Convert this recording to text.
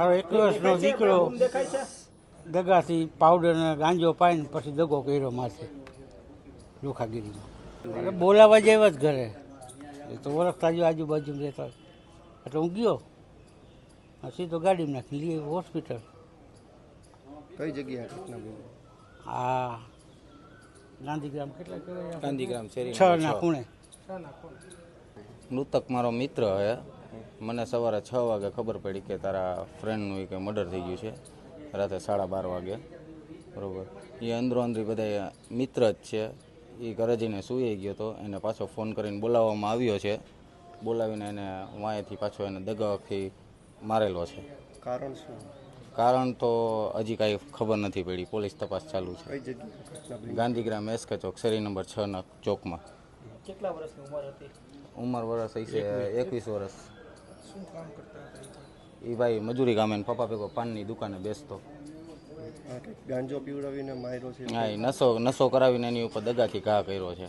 મારો એક વર્ષનો દીકરો દગાથી પાવડર અને ગાંજો પાઈને પછી દગો કર્યો માથે લોખાગીરીમાં એટલે બોલાવા જેવા જ ઘરે. એ તો ઓળખતા જો આજુબાજુ રહેતા એટલે હું ગયો. સીધો ગાડીમાં નાખી લઈએ હોસ્પિટલ. કઈ જગ્યાએ હા ગાંધીગ્રામ કેટલા કહેવાય? ગાંધીગ્રામ શેરી છ ના ખૂણે. મૃતક મારો મિત્ર હે. મને સવારે છ વાગે ખબર પડી કે તારા ફ્રેન્ડનું કે મર્ડર થઈ ગયું છે. રાતે સાડા બાર વાગે. બરાબર. એ અંદરો અંદરી બધા મિત્ર જ છે. એ ઘરે જઈને સૂઈ ગયો હતો એને પાછો ફોન કરીને બોલાવવામાં આવ્યો છે. બોલાવીને એને વાંયથી પાછો એને દગાથી મારેલો છે. કારણ શું? કારણ તો હજી કાંઈ ખબર નથી પડી. પોલીસ તપાસ ચાલુ છે. ગાંધીગ્રામ એસકે ચોક શેરી નંબર છ ના ચોકમાં. કેટલા વર્ષની ઉંમર હતી? ઉંમર વર્ષ હશે એકવીસ વર્ષ. એ ભાઈ મજૂરી કામે ને પપ્પા ભેગો પાનની દુકાને બેસતો. ગાંજો પીવડાવીને માર્યો છે હા એ નસો નસો કરાવીને એની ઉપર દગાથી ઘા કર્યો છે.